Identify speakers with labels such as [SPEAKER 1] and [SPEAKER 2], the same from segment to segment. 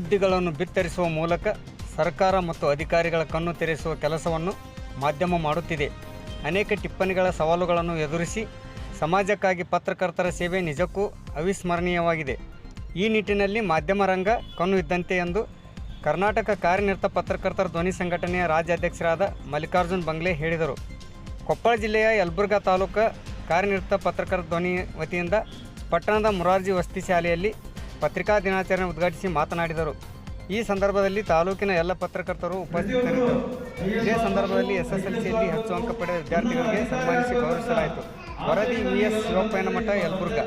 [SPEAKER 1] ಸುಳ್ಳುಬುದ್ಧಿಗಳನ್ನು ಬಿತ್ತರಿಸುವ ಮೂಲಕ ಸರ್ಕಾರ ಮತ್ತು ಅಧಿಕಾರಿಗಳ ಕಣ್ಣು ತೆರೆಸುವ ಕೆಲಸವನ್ನು ಮಾಧ್ಯಮ ಮಾಡುತ್ತಿದೆ. ಅನೇಕ ಟಿಪ್ಪಣಿಗಳ ಸವಾಲುಗಳನ್ನು ಎದುರಿಸಿ ಸಮಾಜಕ್ಕಾಗಿ ಪತ್ರಕರ್ತರ ಸೇವೆ ನಿಜಕ್ಕೂ ಅವಿಸ್ಮರಣೀಯವಾಗಿದೆ. ಈ ನಿಟ್ಟಿನಲ್ಲಿ ಮಾಧ್ಯಮ ರಂಗ ಕಣ್ಣು ಇದ್ದಂತೆ ಎಂದು ಕರ್ನಾಟಕ ಕಾರ್ಯನಿರತ ಪತ್ರಕರ್ತರ ಧ್ವನಿ ಸಂಘಟನೆಯ ರಾಜ್ಯಾಧ್ಯಕ್ಷರಾದ ಮಲ್ಲಿಕಾರ್ಜುನ್ ಬಂಗ್ಲೆ ಹೇಳಿದರು. ಕೊಪ್ಪಳ ಜಿಲ್ಲೆಯ ಯಲಬುರ್ಗಾ ತಾಲೂಕು ಕಾರ್ಯನಿರತ ಪತ್ರಕರ್ತರ ಧ್ವನಿ ವತಿಯಿಂದ ಪಟ್ಟಣದ ಮುರಾರ್ಜಿ ವಸತಿ ಶಾಲೆಯಲ್ಲಿ ಪತ್ರಿಕಾ ದಿನಾಚರಣೆ ಉದ್ಘಾಟಿಸಿ ಮಾತನಾಡಿದರು. ಈ ಸಂದರ್ಭದಲ್ಲಿ ತಾಲೂಕಿನ ಎಲ್ಲ ಪತ್ರಕರ್ತರು ಉಪಸ್ಥಿತರಿದ್ದರು. ಇದೇ ಸಂದರ್ಭದಲ್ಲಿ ಎಸ್ಎಸ್ಎಲ್ಸಿಯಲ್ಲಿ ಹೆಚ್ಚು ಅಂಕ ಪಡೆದ ವಿದ್ಯಾರ್ಥಿಗಳಿಗೆ ಸನ್ಮಾನಿಸಿ ಗೌರವಿಸಲಾಯಿತು. ವರದಿ ವಿ ಎಸ್ ಶಿವಪ್ಪಯ್ಯನ ಮಠ ಯಲಬುರ್ಗ.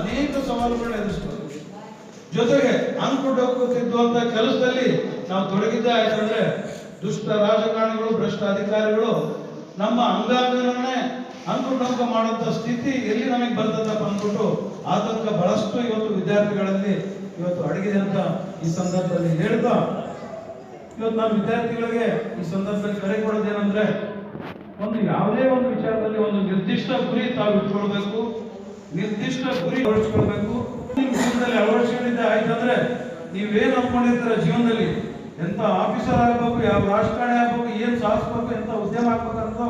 [SPEAKER 2] ಅನೇಕ ಎದುರಿಸಬೇಕು ಜೊತೆಗೆ ಡೊಂಕು ಕೆಲಸದಲ್ಲಿ ನಾವು ತೊಡಗಿದ್ದ ಆಯ್ತಂದ್ರೆ ದುಷ್ಟ ರಾಜಕಾರಣಿಗಳು ಭ್ರಷ್ಟ ಅಧಿಕಾರಿಗಳು ನಮ್ಮ ಅಂಗಾಂಗನೇ ಅಂಕು ಮಾಡುವಂಥ ಸ್ಥಿತಿ ಎಲ್ಲಿ ನಮಗೆ ಬರ್ತದಪ್ಪ ಅಂದ್ಬಿಟ್ಟು ಆತಂಕ ಬಹಳಷ್ಟು ಇವತ್ತು ವಿದ್ಯಾರ್ಥಿಗಳಲ್ಲಿ ಇವತ್ತು ಅಡಗಿದೆ ಅಂತ ಈ ಸಂದರ್ಭದಲ್ಲಿ ಹೇಳ್ತಾ, ಇವತ್ತು ನಮ್ಮ ವಿದ್ಯಾರ್ಥಿಗಳಿಗೆ ಈ ಸಂದರ್ಭದಲ್ಲಿ ಕರೆ ಕೊಡೋದೇನೆಂದ್ರೆ ಒಂದು ಯಾವುದೇ ಒಂದು ವಿಚಾರದಲ್ಲಿ ಒಂದು ನಿರ್ದಿಷ್ಟ ಗುರಿ ತಾವು ಇಟ್ಕೊಳ್ಬೇಕು, ನಿರ್ದಿಷ್ಟ ಗುರಿ ಅಳವಡಿಸ್ಕೊಳ್ಬೇಕು. ನಿಮ್ಮ ಜೀವನದಲ್ಲಿ ಅಳವಡಿಸ್ಕೊಂಡಿದ್ದೆ ಆಯ್ತಂದ್ರೆ, ನೀವೇನು ಅನ್ಕೊಂಡಿರ್ತೀರ ಜೀವನದಲ್ಲಿ, ಎಂತ ಆಫೀಸರ್ ಆಗಬೇಕು, ಯಾವ ರಾಜಕಾರಣಿ ಆಗ್ಬೇಕು, ಏನು ಸಾಧಿಸ್ಬೇಕು, ಎಂತ ಉದ್ಯಮ ಆಗ್ಬೇಕಂತ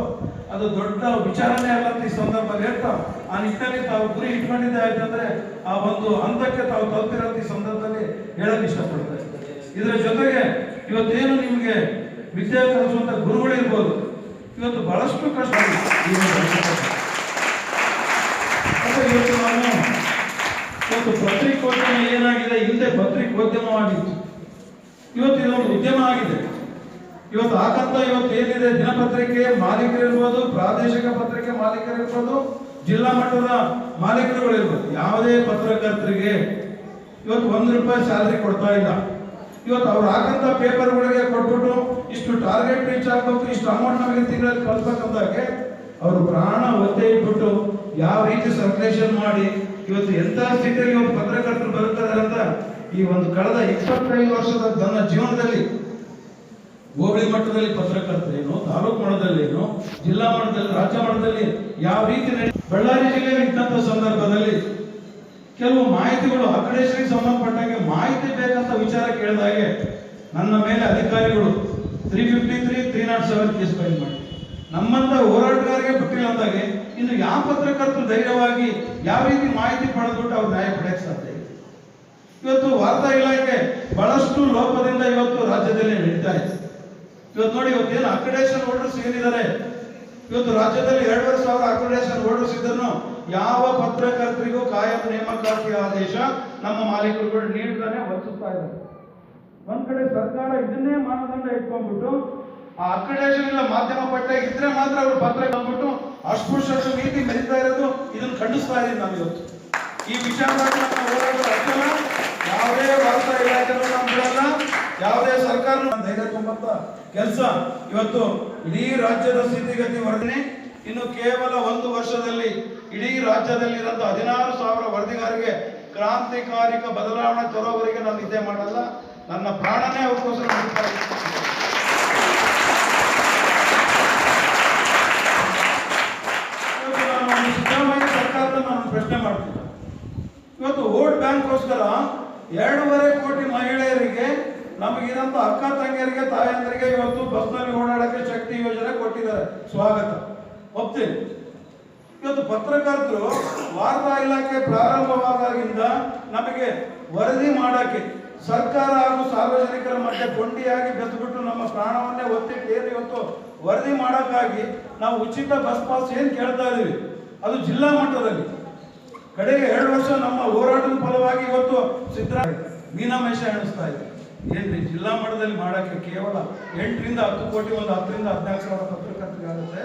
[SPEAKER 2] ಅದು ದೊಡ್ಡ ವಿಚಾರಣೆ ಅಲ್ಲ ಈ ಸಂದರ್ಭದಲ್ಲಿ ಹೇಳ್ತಾ ಆ ನಿಟ್ಟಿನಲ್ಲಿ ತಾವು ಗುರಿ ಇಟ್ಕೊಂಡಿದ್ದೆ ಆಯ್ತಂದ್ರೆ ಆ ಒಂದು ಹಂತಕ್ಕೆ ತಾವು ತಲುಪಿರೋಂಥ ಈ ಸಂದರ್ಭದಲ್ಲಿ ಹೇಳಕ್ ಇಷ್ಟಪಡ್ತಾರೆ ಇದರ ಜೊತೆಗೆ ಇವತ್ತೇನು ನಿಮಗೆ ವಿದ್ಯೆ ಕಲಿಸುವಂತ ಗುರುಗಳಿರ್ಬೋದು ಇವತ್ತು ಬಹಳಷ್ಟು ಕಷ್ಟ ಇವತ್ತು ನಾನು ಇವತ್ತು ಪತ್ರಿಕೋದ್ಯಮ ಏನಾಗಿದೆ? ಹಿಂದೆ ಪತ್ರಿಕೋದ್ಯಮವಾಗಿತ್ತು. ಇವತ್ತು ಇದೊಂದು ಉದ್ಯಮ ಆಗಿದೆ. ಇವತ್ತು ಆಕಂತ ಇವತ್ತು ಏನಿದೆ? ದಿನಪತ್ರಿಕೆ ಮಾಲೀಕರಿರ್ಬೋದು ಪ್ರಾದೇಶಿಕ ಪತ್ರಿಕೆ ಮಾಲೀಕರಿರ್ಬೋದು ಜಿಲ್ಲಾ ಮಟ್ಟದ ಮಾಲೀಕರುಗಳಿರ್ಬೋದು ಯಾವುದೇ ಪತ್ರಕರ್ತರಿಗೆ ಇವತ್ತು ಒಂದು ರೂಪಾಯಿ ಸ್ಯಾಲ್ರಿ ಕೊಡ್ತಾ ಇಲ್ಲ. ಇವತ್ತು ಅವ್ರು ಹಾಕಂತ ಪೇಪರ್ಗಳಿಗೆ ಕೊಟ್ಬಿಟ್ಟು ಇಷ್ಟು ಟಾರ್ಗೆಟ್ ರೀಚ್ ಆಗ್ಬೇಕು, ಇಷ್ಟು ಅಮೌಂಟ್ ನಮಗೆ ತಿಂಗಳಲ್ಲಿ ಕಳ್ಬೇಕಂದಾಗೆ ಅವರು ಪ್ರಾಣ ಒತ್ತೆ ಇಟ್ಬಿಟ್ಟು ಯಾವ ರೀತಿ ಸರ್ಕ್ಯುಲೇಷನ್ ಮಾಡಿ ಇವತ್ತು ಎಂತ ಸ್ಥಿತಿಯಲ್ಲಿ ಪತ್ರಕರ್ತರು ಬರುತ್ತಾರೆ ಅಂತ ಈ ಒಂದು ಕಳೆದ ಇಪ್ಪತ್ತೈದು ವರ್ಷದ ನನ್ನ ಜೀವನದಲ್ಲಿ ಹೋಬಳಿ ಮಟ್ಟದಲ್ಲಿ ಪತ್ರಕರ್ತರೇನು, ತಾಲೂಕು ಮಟ್ಟದಲ್ಲೇನು, ಜಿಲ್ಲಾ ಮಟ್ಟದಲ್ಲಿ, ರಾಜ್ಯ ಮಟ್ಟದಲ್ಲಿ ಯಾವ ರೀತಿ ಬಳ್ಳಾರಿ ಜಿಲ್ಲೆಯಲ್ಲಿ ಇದ್ದಂಥ ಸಂದರ್ಭದಲ್ಲಿ ಕೆಲವು ಮಾಹಿತಿಗಳು ಅಕಡೇಶನಿಗೆ ಸಂಬಂಧಪಟ್ಟಂಗೆ ಮಾಹಿತಿ ಬೇಕಂತ ವಿಚಾರ ಕೇಳಿದಾಗೆ ನನ್ನ ಮೇಲೆ ಅಧಿಕಾರಿಗಳು three fifty three three nought seven case file ಮಾಡಿ. ನಮ್ಮಂತ ಹೋರಾಟಗಾರರಿಗೆ ಬಿಟ್ಟಿಲ್ಲ ಅಂದಾಗೆ ಇನ್ನು ಯಾವ ಪತ್ರಕರ್ತರು ಧೈರ್ಯವಾಗಿ ಯಾವ ರೀತಿ ಮಾಹಿತಿ ಪಡೆದ್ಬಿಟ್ಟು ಅವ್ರು ನ್ಯಾಯ ಪಡೆಯಕ್ಕೆ ಸಾಧ್ಯ ಇವತ್ತು ವಾರ್ತಾ ಇಲಾಖೆ ಬಹಳಷ್ಟು ಲೋಪದಿಂದ ಇವತ್ತು ರಾಜ್ಯದಲ್ಲಿ ನಡೀತಾ ಇದೆ. ಇವತ್ತು ನೋಡಿ ಇವತ್ತೇನು ಅಕ್ರಿಡೇಷನ್ ಹೋಲ್ಡರ್ಸ್ ಏನಿದ್ದಾರೆ? ಇವತ್ತು ರಾಜ್ಯದಲ್ಲಿ ಎರಡೂವರೆ ಸಾವಿರ ಅಕ್ರಿಡೇಷನ್ ಹೋಲ್ಡರ್ಸ್ ಇದ್ದರೂ ಯಾವ ಪತ್ರಕರ್ತರಿಗೂ ಕಾಯಂ ನೇಮಕಾತಿ ಆದೇಶ ನಮ್ಮ ಮಾಲೀಕರುಗಳು ನೀಡ್ತಾನೆ ವರ್ತಿಸ್ತಾ ಇದ್ದಾರೆ. ಒಂದ್ ಕಡೆ ಸರ್ಕಾರ ಇದನ್ನೇ ಮಾನದಂಡ ಇಟ್ಕೊಂಡ್ಬಿಟ್ಟು, ಆ ಅಕ್ರಿಡೇಷನ್ ಇಲ್ಲ, ಮಾಧ್ಯಮ ಪಟ್ಟೆ ಇದ್ರೆ ಮಾತ್ರ ಅವರು ಪತ್ರ ಬಂದ್ಬಿಟ್ಟು ಅಸ್ಪೃಶ್ಯರು ನೀತಿ ಮೆರಿತಾ ಇರೋದು, ಇದನ್ನು ಖಂಡಿಸ್ತಾ ಇದ್ದೀನಿ ನಾವು ಇವತ್ತು. ಈ ವಿಚಾರವಾಗಿ ನಮ್ಮ ಹೋರಾಟ ಅರ್ಥನ ಯಾವುದೇ ವಾರ್ತಾ ಇಲಾಖೆ ನಾವು ಬಿಡಲ್ಲ ಯಾವುದೇ ಸರ್ಕಾರ ಧೈರ್ಯ ತುಂಬಂತ ಕೆಲಸ ಇವತ್ತು ಇಡೀ ರಾಜ್ಯದ ಸ್ಥಿತಿಗತಿ ವರ್ಣನೆ ಇನ್ನು ಕೇವಲ ಒಂದು ವರ್ಷದಲ್ಲಿ ಇಡೀ ರಾಜ್ಯದಲ್ಲಿರೋಂಥ ಹದಿನಾರು ಸಾವಿರ ವರದಿಗಾರಿಗೆ ಕ್ರಾಂತಿಕಾರಿಕ ಬದಲಾವಣೆ ತರೋವರೆಗೆ ನಾನು ನಿದ್ದೆ ಮಾಡಲ್ಲ. ನನ್ನ ಪ್ರಾಣನೇ ಒಂದು ಸಿದ್ದರಾಮಯ್ಯ ಸರ್ಕಾರದ ನಾನು ಪ್ರಶ್ನೆ ಮಾಡ್ತೀನಿ. ಇವತ್ತು ವೋಟ್ ಬ್ಯಾಂಕ್ಗೋಸ್ಕರ ಎರಡೂವರೆ ಕೋಟಿ ಮಹಿಳೆಯರಿಗೆ ನಮಗಿರಂತ ಅಕ್ಕ ತಂಗಿಯರಿಗೆ, ತಾಯಂದರಿಗೆ ಇವತ್ತು ಬಸ್ನಲ್ಲಿ ಓಡಾಡಕ್ಕೆ ಶಕ್ತಿ ಯೋಜನೆ ಕೊಟ್ಟಿದ್ದಾರೆ. ಸ್ವಾಗತ. ಒಪ್ತೀನಿ. ಇವತ್ತು ಪತ್ರಕರ್ತರು ವಾರ್ತಾ ಇಲಾಖೆ ಪ್ರಾರಂಭವಾದಾಗಿಂದ ನಮಗೆ ವರದಿ ಮಾಡಕ್ಕೆ ಸರ್ಕಾರ ಹಾಗೂ ಸಾರ್ವಜನಿಕರ ಮಧ್ಯೆ ಕೊಂಡಿಯಾಗಿ ಬೆಸ್ಬಿಟ್ಟು ನಮ್ಮ ಪ್ರಾಣವನ್ನೇ ಒತ್ತಿಟ್ಟು ಏನು ಇವತ್ತು ವರದಿ ಮಾಡೋಕ್ಕಾಗಿ ನಾವು ಉಚಿತ ಬಸ್ ಪಾಸ್ ಏನು ಕೇಳ್ತಾ ಇದೀವಿ ಅದು ಜಿಲ್ಲಾ ಮಟ್ಟದಲ್ಲಿ. ಕಡೆಗೆ ಎರಡು ವರ್ಷ ನಮ್ಮ ಹೋರಾಟದ ಫಲವಾಗಿ ಇವತ್ತು ಸಿದ್ದರಾಮಯ್ಯ ಮೀನಾಮೇಷ ಎಣಿಸ್ತಾ ಇದೆ. ಏನ್ರಿ, ಜಿಲ್ಲಾ ಮಟ್ಟದಲ್ಲಿ ಮಾಡೋಕ್ಕೆ ಕೇವಲ ಎಂಟರಿಂದ ಹತ್ತು ಕೋಟಿ, ಒಂದು ಹತ್ತರಿಂದ ಹದಿನಾಲ್ಕು ಸಾವಿರ ಪತ್ರಕರ್ತರಿಗಾಗುತ್ತೆ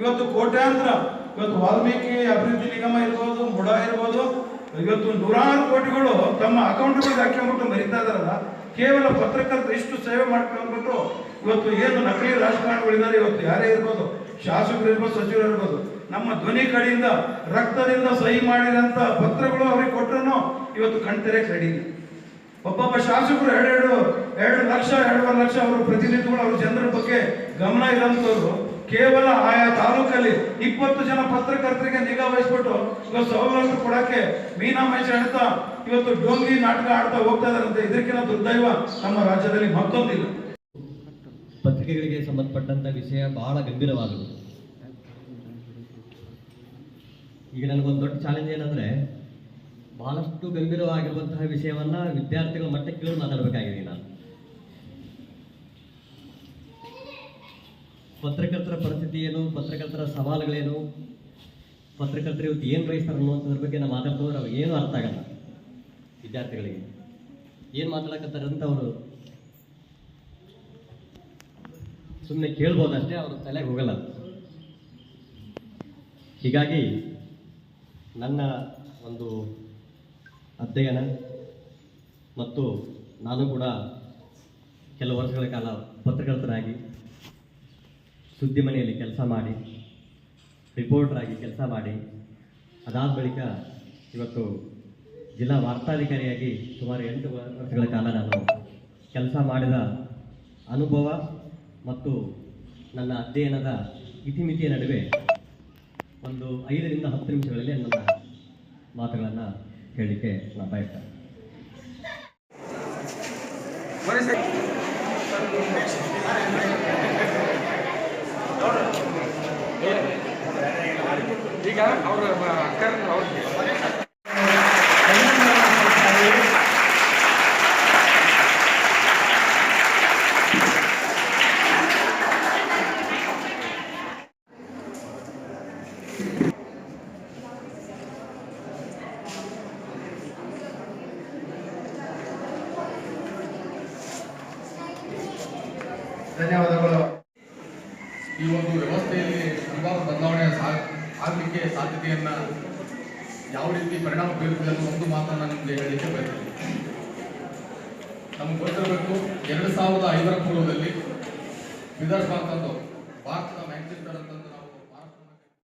[SPEAKER 2] ಇವತ್ತು ಕೋಟ್ಯಾಂತರ, ಇವತ್ತು ವಾಲ್ಮೀಕಿ ಅಭಿವೃದ್ಧಿ ನಿಗಮ ಇರ್ಬೋದು, ಮುಡ ಇರ್ಬೋದು, ಇವತ್ತು ನೂರಾರು ಕೋಟಿಗಳು ತಮ್ಮ ಅಕೌಂಟ್ಗಳಿಗೆ ಹಾಕೊಂಡ್ಬಿಟ್ಟು ಮರಿತಾ ಇದಾರಲ್ಲ ಕೇವಲ ಪತ್ರಕರ್ತರು ಇಷ್ಟು ಸೇವೆ ಮಾಡ್ಕೊಂಡ್ಬಿಟ್ಟು ಇವತ್ತು ಏನು ನಕಲಿ ರಾಜಕಾರಣಿಗಳಿದ್ದಾರೆ ಇವತ್ತು ಯಾರೇ ಇರ್ಬೋದು, ಶಾಸಕರು ಇರ್ಬೋದು, ಸಚಿವರು ಇರ್ಬೋದು, ನಮ್ಮ ಧ್ವನಿ ಕಡೆಯಿಂದ, ರಕ್ತದಿಂದ ಸಹಿ ಮಾಡಿದಂತ ಪತ್ರಗಳು ಅವ್ರಿಗೆ ಕೊಟ್ಟರು ಇವತ್ತು ಕಣ್ತೆರೆಕ್ ರೆಡಿ ಇಲ್ಲ. ಒಬ್ಬೊಬ್ಬ ಶಾಸಕರು ಎರಡೆರಡು ಎರಡು ಲಕ್ಷ, ಎರಡೂವರೆ ಲಕ್ಷ ಅವರು ಪ್ರತಿನಿಧಿಗಳು, ಅವ್ರ ಜನರ ಬಗ್ಗೆ ಗಮನ ಇರೋಂಥವ್ರು ಕೇವಲ ಆಯಾ ತಾಲೂಕಲ್ಲಿ ಇಪ್ಪತ್ತು ಜನ ಪತ್ರಕರ್ತರಿಗೆ ನಿಗಾ ವಹಿಸ್ಬಿಟ್ಟು ಇವತ್ತು ಸವಲತ್ತು ಕೊಡಕ್ಕೆ ಮೀನಾ ಮಹೇಶ್ ಹೇಳ್ತಾ ಇವತ್ತು ಡೋಂಗಿ ನಾಟಕ ಆಡ್ತಾ ಹೋಗ್ತಾ ಇದಾರಂತೆ ಇದಕ್ಕಿಂತ ದುರ್ದೈವ ನಮ್ಮ ರಾಜ್ಯದಲ್ಲಿ ಮತ್ತೊಂದಿಲ್ಲ.
[SPEAKER 3] ಪತ್ರಿಕೆಗಳಿಗೆ ಸಂಬಂಧಪಟ್ಟಂತ ವಿಷಯ ಬಹಳ ಗಂಭೀರವಾದದ್ದು. ಈಗ ನನಗೊಂದು ದೊಡ್ಡ ಚಾಲೆಂಜ್ ಏನಂದ್ರೆ ಬಹಳಷ್ಟು ಗಂಭೀರವಾಗಿರುವಂತಹ ವಿಷಯವನ್ನ ವಿದ್ಯಾರ್ಥಿಗಳ ಮಟ್ಟಕ್ಕೆ ಕೇಳಿ ಮಾತಾಡಬೇಕಾಗಿದೆ ನಾನು ಪತ್ರಕರ್ತರ ಪರಿಸ್ಥಿತಿ ಏನು? ಪತ್ರಕರ್ತರ ಸವಾಲುಗಳೇನು? ಪತ್ರಕರ್ತರು ಇವತ್ತು ಏನು ಬಯಸ್ತಾರೆ ಅನ್ನುವಂಥದ್ರ ಬಗ್ಗೆ ನಾವು ಮಾತಾಡ್ತವ್ರು ಅವ್ರಿಗೆ ಏನು ಅರ್ಥ ಆಗಲ್ಲ ವಿದ್ಯಾರ್ಥಿಗಳಿಗೆ. ಏನು ಮಾತಾಡಕತ್ತಾರೆ ಅಂತ ಅವರು ಸುಮ್ಮನೆ ಕೇಳ್ಬೋದಷ್ಟೇ ಅವ್ರ ತಲೆಗೆ ಹೋಗಲ್ಲ. ಹೀಗಾಗಿ ನನ್ನ ಒಂದು ಅಧ್ಯಯನ ಮತ್ತು ನಾನು ಕೂಡ ಕೆಲವು ವರ್ಷಗಳ ಕಾಲ ಪತ್ರಕರ್ತರಾಗಿ ಸುದ್ದಿ ಮನೆಯಲ್ಲಿ ಕೆಲಸ ಮಾಡಿ ರಿಪೋರ್ಟರ್ ಆಗಿ ಕೆಲಸ ಮಾಡಿ. ಅದಾದ ಬಳಿಕ ಇವತ್ತು ಜಿಲ್ಲಾ ವಾರ್ತಾಧಿಕಾರಿಯಾಗಿ ಸುಮಾರು ಎಂಟು ವರ್ಷಗಳ ಕಾಲ ನಾನು ಕೆಲಸ ಮಾಡಿದ ಅನುಭವ ಮತ್ತು ನನ್ನ ಅಧ್ಯಯನದ ಇತಿಮಿತಿಯ ನಡುವೆ ಒಂದು ಐದರಿಂದ ಹತ್ತು ನಿಮಿಷಗಳಲ್ಲಿ ನನ್ನ ಮಾತುಗಳನ್ನು ಹೇಳಲಿಕ್ಕೆ ನಾನು ಬಯಸ್ತೇನೆ
[SPEAKER 4] ಈಗ ಅವ್ರ ಅಕ್ಕರ್ ಅವ್ರಿಗೆ.
[SPEAKER 2] ಧನ್ಯವಾದಗಳು.
[SPEAKER 5] ಈ ಒಂದು ವ್ಯವಸ್ಥೆಯಲ್ಲಿ ಹಲವಾರು ಬದಲಾವಣೆ ಆಗಲಿಕ್ಕೆ ಸಾಧ್ಯತೆಯನ್ನ ಯಾವ ರೀತಿ ಪರಿಣಾಮ ಬೀರುತ್ತದೆ ಅನ್ನೋ ಒಂದು ಮಾತನ್ನು ನಿಮಗೆ ಹೇಳಲಿಕ್ಕೆ ಬಯಸ್ತೀನಿ. ನಮ್ಗೆ ಗೊತ್ತಿರಬೇಕು, ಎರಡು ಸಾವಿರದ ಐದರ ಪೂರ್ವದಲ್ಲಿ ವಿದರ್ಭ ಅಂತಂದು ಭಾರತದ ಮ್ಯಾಗ್ನಿಸ್ಟರ್ ಅಂತಂದು